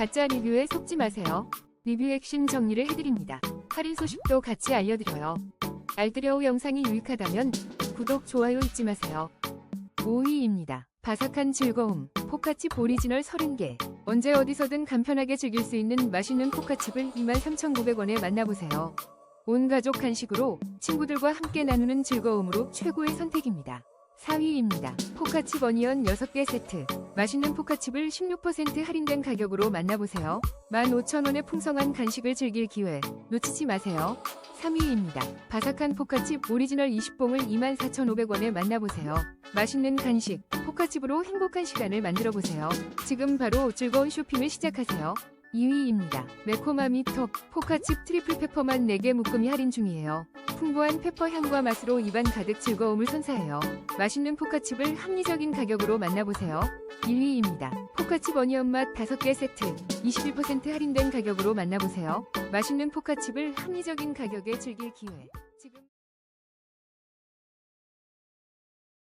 가짜 리뷰에 속지 마세요. 리뷰 핵심 정리를 해드립니다. 할인 소식도 같이 알려드려요. 알뜰여우 영상이 유익하다면 구독, 좋아요 잊지 마세요. 5위입니다. 바삭한 즐거움, 포카칩 오리지널 30개. 언제 어디서든 간편하게 즐길 수 있는 맛있는 포카칩을 23,900원에 만나보세요. 온 가족 간식으로 친구들과 함께 나누는 즐거움으로 최고의 선택입니다. 4위입니다. 포카칩 어니언 6개 세트. 맛있는 포카칩을 16% 할인된 가격으로 만나보세요. 15,000원의 풍성한 간식을 즐길 기회 놓치지 마세요. 3위입니다. 바삭한 포카칩 오리지널 20봉을 24,500원에 만나보세요. 맛있는 간식, 포카칩으로 행복한 시간을 만들어보세요. 지금 바로 즐거운 쇼핑을 시작하세요. 2위입니다. 매콤함이 톡 포카칩 트리플 페퍼만 4개 묶음이 할인 중이에요. 풍부한 페퍼 향과 맛으로 입안 가득 즐거움을 선사해요. 맛있는 포카칩을 합리적인 가격으로 만나보세요. 1위입니다. 포카칩 어니언 맛 5개 세트 21% 할인된 가격으로 만나보세요. 맛있는 포카칩을 합리적인 가격에 즐길 기회.